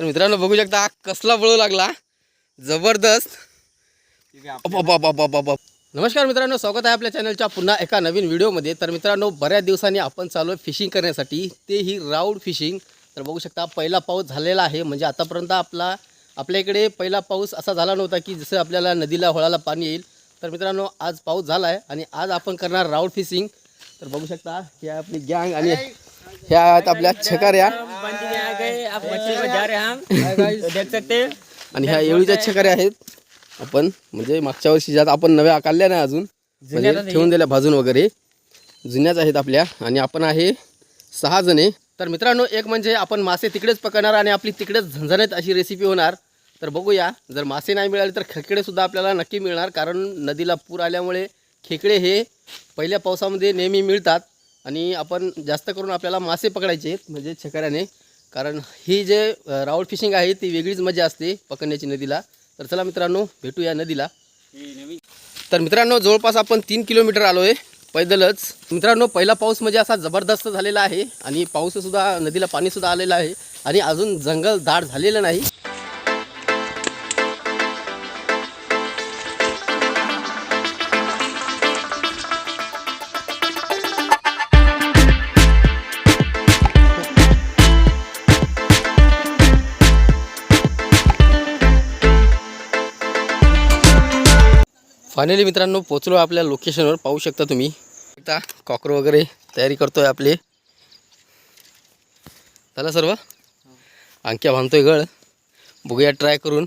तर मित्रांनो बघू शकता कसला वळू लागला. जबरदस्त. नमस्कार मित्रांनो स्वागत आहे आपल्या चॅनलच्या पुन्हा एका नवीन व्हिडिओमध्ये तर मित्रांनो बऱ्याच दिवसांनी आपण चालू आहे फिशिंग करण्यासाठी. तेही राऊड फिशिंग तर बघू शकता पहिला पाऊस झालेला आहे. म्हणजे आतापर्यंत आपला आपल्या इकडे पहिला पाऊस असा झाला नव्हता की जसं आपल्याला नदीला होळाला पाणी येईल. तर मित्रांनो आज पाऊस झाला आहे आणि आज आपण करणार राऊड फिशिंग तर बघू शकता ही आपली गँग आणि ह्या आहेत आपल्या छकाऱ्या. देख सकते हैं आणि ह्या एवढीच्या छकाऱ्या आहेत. आपण म्हणजे मागच्या वर्षी ज्यात आपण नव्या काढल्या नाही अजून म्हणजे ठेवून दिल्या भाजून वगैरे. जुन्याच आहेत आपल्या. आणि आपण आहे सहा जणे. तर मित्रांनो एक म्हणजे आपण मासे तिकडेच पकडणार आणि आपली तिकडेच झणझणीत अशी रेसिपी होणार. तर बघूया. जर मासे नाही मिळाले तर खेकडे सुद्धा आपल्याला नक्की मिळणार. कारण नदीला पूर आल्यामुळे खेकडे हे पहिल्या पावसामध्ये नेहमी मिळतात. आणि आपण जास्त करून आपल्याला मासे पकडायचे आहेत म्हणजे छकऱ्याने. कारण ही जे राऊड फिशिंग आहे ती वेगळीच मजा असते पकडण्याची नदीला. तर चला मित्रांनो भेटू या नदीला. तर मित्रांनो जवळपास आपण तीन किलोमीटर आलो आहे पैदलच. मित्रांनो पहिला पाऊस म्हणजे असा जबरदस्त झालेला आहे आणि पाऊससुद्धा नदीला पाणीसुद्धा आलेलं आहे. आणि अजून जंगल दाट झालेलं नाही. फायनली मित्रांनो पोचलो आपल्या लोकेशनवर पाहू शकता तुम्ही. आता कॉकर वगैरे तयारी करतोय आपले. झालं सर्व? अंक्या बांधतोय गळ. बघूया ट्राय करून.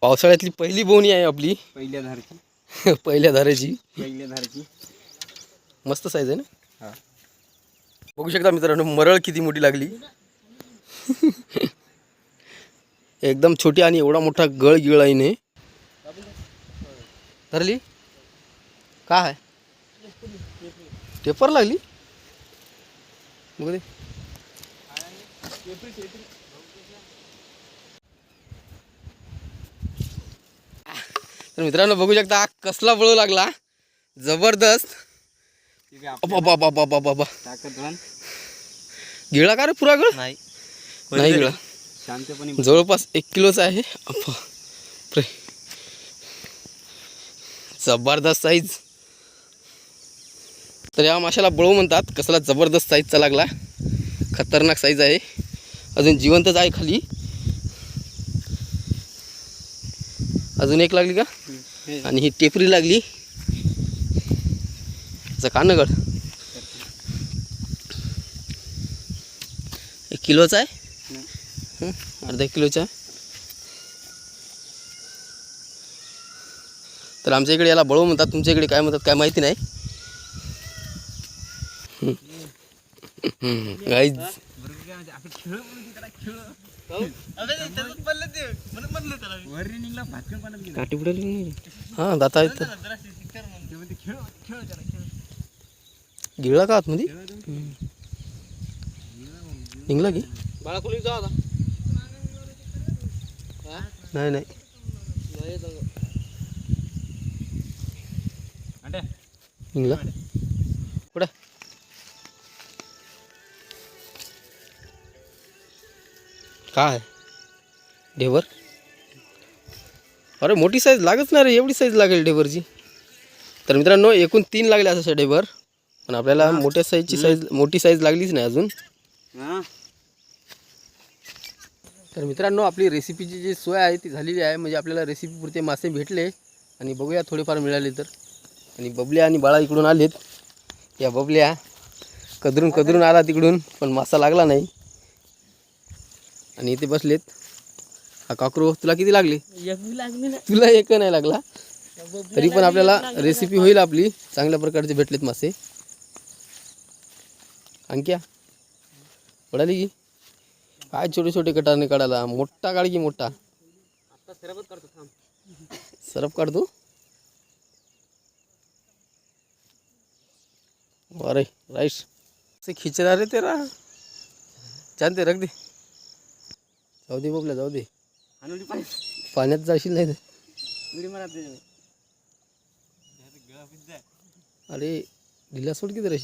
पावसाळ्यातली पहिली बोनी आहे आपली. पहिल्या धारची. पहिल्या धारेची. पहिल्या धारची. मस्त साईज आहे ना? बघू शकता मित्रांनो मरळ किती मोठी लागली. एकदम छोटी आणि एवढा मोठा गळ गिळ आहे ने. धरली? का आहे? टेपर लागली? बघू तर मित्रांनो बघू शकता कसला बळू लागला. जबरदस्त. बाबा ताकदवान गिळा का रे पुरा गळ? नाही. गिळा. शांतपणे जवळपास एक किलोचा आहे. जबरदस्त साईज तर या माशाला बळू म्हणतात. कसला जबरदस्त साईजचा लागला. खतरनाक साईज आहे. अजून जिवंतच आहे खाली. अजून एक लागली का? आणि ही टेपरी लागली. कानगड. एक किलोचा आहे. अर्धा किलोचा तर आमच्या इकडे याला बळू म्हणतात. तुमच्या इकडे काय म्हणतात काय माहिती नाही. गाईज काठी बुडाली हां दाता आहेत तर. गिळला का आतमध्ये? निघला की? बाळाकुली जा आता. नाही नाही. निघला. कुठं? काय? ढेवर अरे मोठी साईज लागच नाही रे एवढी साईज लागेल ढेवरची तर मित्रांनो एकूण तीन लागले असं ढेवर पण आपल्याला मोठ्या साईजची साईज मोठी साईज लागलीच नाही अजून. तर मित्रांनो आपली रेसिपीची जी सोय आहे ती झालेली आहे. म्हणजे आपल्याला रेसिपीपुरते मासे भेटले आणि बघूया थोडेफार मिळाले तर. आणि बबल्या आणि बाळा इकडून आलेत. या बबल्या कदरून कदरून आला तिकडून पण मासा लागला नाही. आणि इथे बसलेत. हा काकरू तुला किती लागले? लागली तुला एक नाही लागला? तरी पण आपल्याला रेसिपी होईल आपली. चांगल्या प्रकारचे भेटलेत मासे. अंक्या पडाली की काय छोटे छोटे कटारने काढायला मोठा काढ की मोठा? थांब. सरप काढतो अरे राईस. से खिच रहा रे. तेरा जानते रख दे. जाऊ दे बबल्या जाऊ दे. पाण्यात जाशील नाही अरे ढिला सोड की तर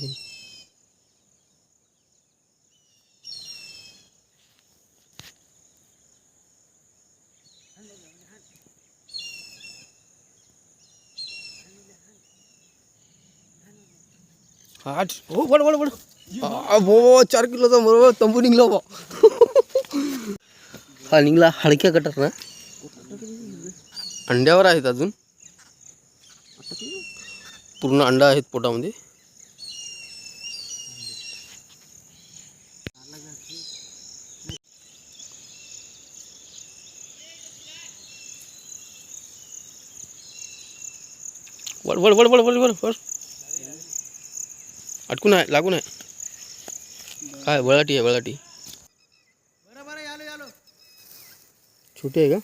आठ. हो बड बड बड आ, भो चार किलोचा बरोबर तंबू निघलो बा. हा निघला हलक्या कटर ना. अंड्यावर आहेत अजून. पूर्ण अंडा आहेत पोटामध्ये. वड वड वड वड वड वड वड अटकून आहे लागून आहे काय बळाटी आहे बळाटी छोटी आहे का?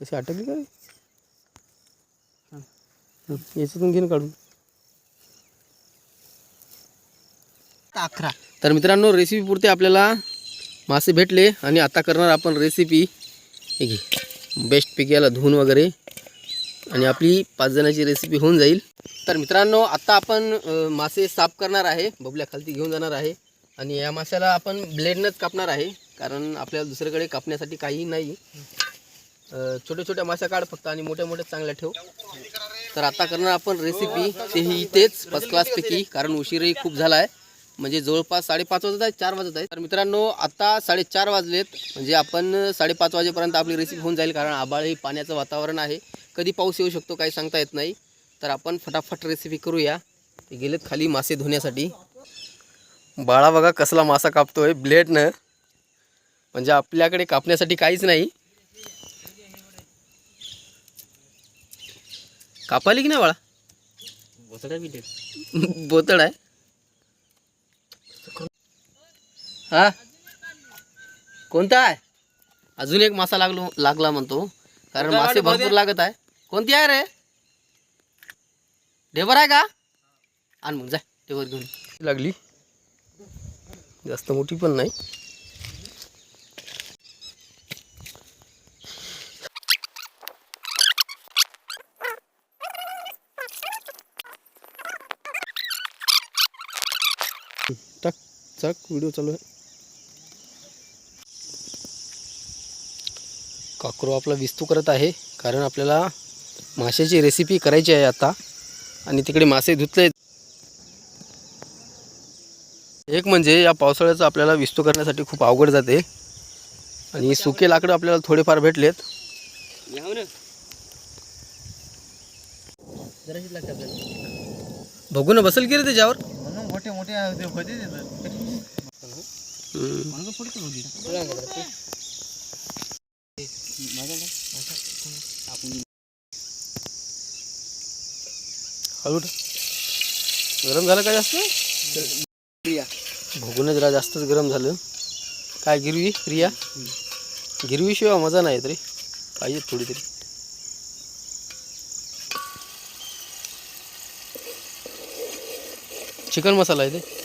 कशी अटकली का रे? हं, याच्यातून घेऊन काढून. अकरा. तर मित्रांनो रेसिपी पुरते आपल्याला. मासे भेटले आणि आता करणार आपण रेसिपी बेस्ट पैकी याला धुवून वगैरे. आणि आपली पाच जणांची रेसिपी होऊन जाईल. तर मित्रांनो आता आपण मासे साफ करणार आहे. बबल्याखालती घेऊन जाणार आहे. आणि या माशाला आपण ब्लेडनंच कापणार आहे. कारण आपल्याला दुसरीकडे कापण्यासाठी काही नाही. छोट्या छोट्या माशा काढ फक्त आणि मोठ्या मोठ्या चांगल्या ठेव. तर आता करणार आपण रेसिपी तेही इथेच फर्स्ट क्लासपैकी कारण उशीरही खूप झाला आहे म्हणजे जवळपास साडेपाच वाजत आहे चार वाजत आहे तर मित्रांनो आता साडेचार वाजलेत. म्हणजे आपण साडेपाच वाजेपर्यंत आपली रेसिपी होऊन जाईल कारण आबाळही पाण्याचं वातावरण आहे. कधी पाऊस येऊ शकतो काही सांगता येत नाही. तर आपण फटाफट रेसिपी करूया. ते गेलेत खाली मासे धुण्यासाठी. बाळा बघा कसला मासा कापतोय. ब्लेडनं म्हणजे आपल्याकडे कापण्यासाठी काहीच नाही. कापाली की नाही बाळा? बोतड आहे हा. कोणता आहे? अजून एक मासा लागलो लागला म्हणतो. कारण मासे भरपूर लागत आहे. कोणती आहे रे? ढेबर आहे का? आण मग जाय ढेबर घेऊन लागली. जास्त मोठी पण नाही. टाक चाक व्हिडिओ चालू आहे. काकरो आपला विस्तू करत आहे कारण आपल्याला माशाची रेसिपी करायची आहे आता. आणि तिकडे मासे धुतले. एक म्हणजे या पावसाळ्याचं आपल्याला विस्तू करण्यासाठी खूप अवघड जाते. आणि सुके लाकडं आपल्याला थोडेफार भेटलेत. बघू ना बसेल की रे त्याच्यावर? मोठे मोठे गरम झालं का जास्त? भोगून जरा जास्तच गरम झालं. काय गिरवी? प्रिया? गिरवी शिवाय मजा नाही येत रे पाहिजे थोडी तरी चिकन मसाला आहे ते.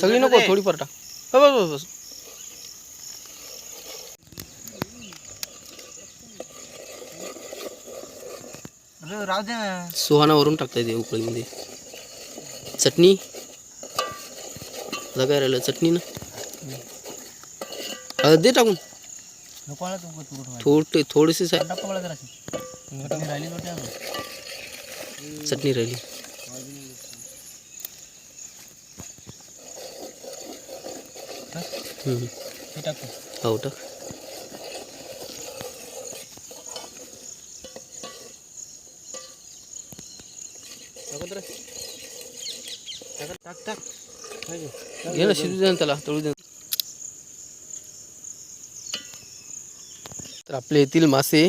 सगळी नको थोडीफार टाक. हो, बस बस बस. राहू दे ना सुहाना वरून टाकता येते उकळीमध्ये चटणी आता काय राहिलं चटणी ना दे टाकून नको आला तू तुकडं ठेवायला. थोडे टाक पकडा जराशी. राहिली मोठी आहे. चटणी राहिली हम्म. हे टाक तू. हो टाक टाक टाक घे शिजू दे त्याला तळू दे तर आपले येथील मासे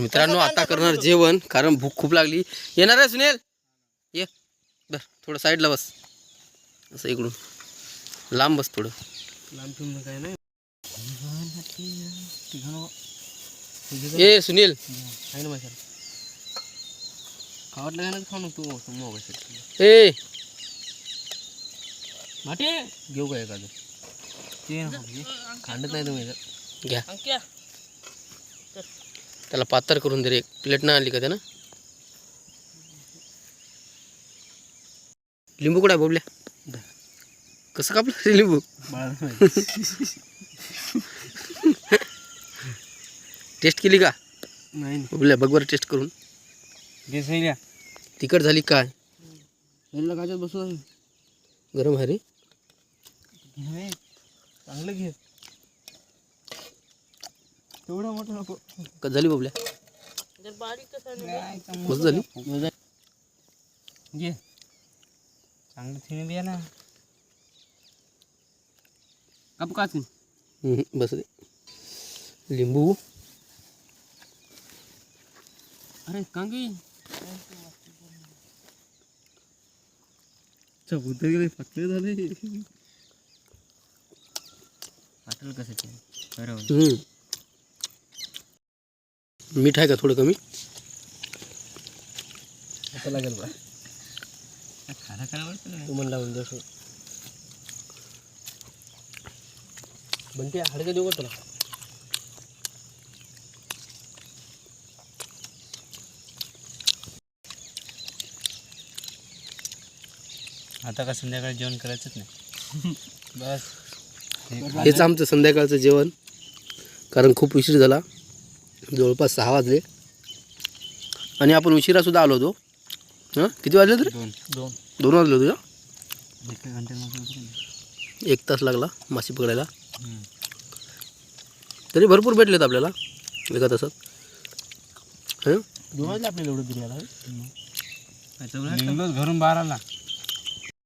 मित्रांनो आता करणार जेवण. कारण भूक खूप लागली. येणार आहे सुनील? ये. बर थोडं साईडला बस. असं इकडून. लांब बस थोडं. लांब ठेवून काय नाही. ए सुनील. आहे ना माझ्या खावटलं खाऊ नको तू तू मोबाईल ए. माटे घेऊ का एखादं ते खांडत नाही तुम्ही घ्या. त्याला पातर करून दे रे. प्लेट ना आणली का त्यानं? लिंबू कुठं आहे बोबल्या? कसं कापलं रे लिंबू? टेस्ट केली का? नाही. बोबल्या बघ बरं टेस्ट करून. तिखट झाली काय? सैल्या काच्यात बसू गरम आहे रे. चांगलं घे. तेवढं मोठं नको. कसं झाली. बोबल्या मस्त झाली? घे. चांगलं थिने बिया ना. कापू का हम्म, बस दे. लिंबू. अरे कांगी. गेले पतले झाले पातळ कसं ते हम्म. मीठ आहे का थोडं कमी? आता लागेल बा खाना खाना वाटतं तू हडकं देऊ का तुला? आता का संध्याकाळी जेवण करायचंच नाही? बस. हेच आमचं संध्याकाळचं जेवण. कारण खूप उशीर झाला. जवळपास सहा वाजले. आणि आपण उशिरासुद्धा आलो होतो. हां? किती वाजले तरी दोन दोन. दोन वाजले होते का? एका तास लागला मासे पकडायला. तरी भरपूर भेटलेत आपल्याला. एका तासात. हं? दोन वाजले आपल्याला एवढं बिर्याला घरून बाराला